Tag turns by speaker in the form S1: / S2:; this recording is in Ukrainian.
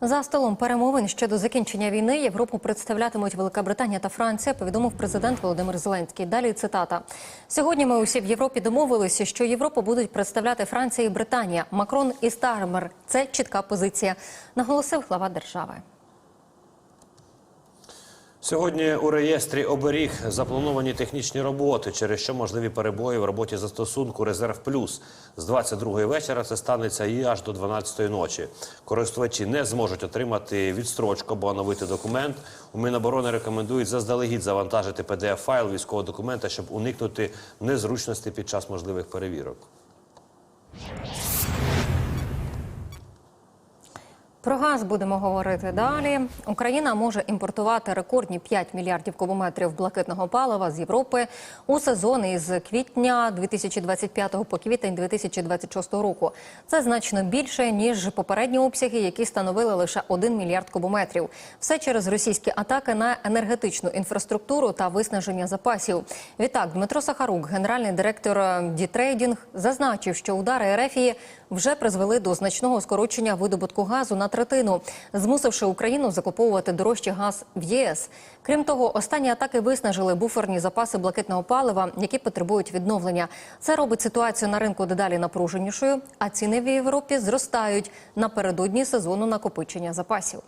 S1: За столом перемовин щодо закінчення війни Європу представлятимуть Велика Британія та Франція. Повідомив президент Володимир Зеленський. Далі цитата: сьогодні. Ми усі в Європі домовилися, що Європу будуть представляти Франція і Британія. Макрон і Стармер. Це чітка позиція, наголосив глава держави.
S2: Сьогодні у реєстрі оберіг заплановані технічні роботи, через що можливі перебої в роботі застосунку Резерв Плюс з 22-ї вечора. Це станеться і аж до 12-ї ночі. Користувачі не зможуть отримати відстрочку або оновити документ. У Міноборони рекомендують заздалегідь завантажити pdf файл військового документа, щоб уникнути незручності під час можливих перевірок.
S1: Про газ будемо говорити далі. Україна може імпортувати рекордні 5 мільярдів кубометрів блакитного палива з Європи у сезон із квітня 2025 по квітень 2026 року. Це значно більше ніж попередні обсяги, які становили лише 1 мільярд кубометрів. Все через російські атаки на енергетичну інфраструктуру та виснаження запасів. Відтак Дмитро Сахарук, генеральний директор Дітрейдінг, зазначив, що удари РФії вже призвели до значного скорочення видобутку газу на третину, змусивши Україну закуповувати дорожчий газ в ЄС. Крім того, останні атаки виснажили буферні запаси блакитного палива, які потребують відновлення. Це робить ситуацію на ринку дедалі напруженішою, а ціни в Європі зростають напередодні сезону накопичення запасів.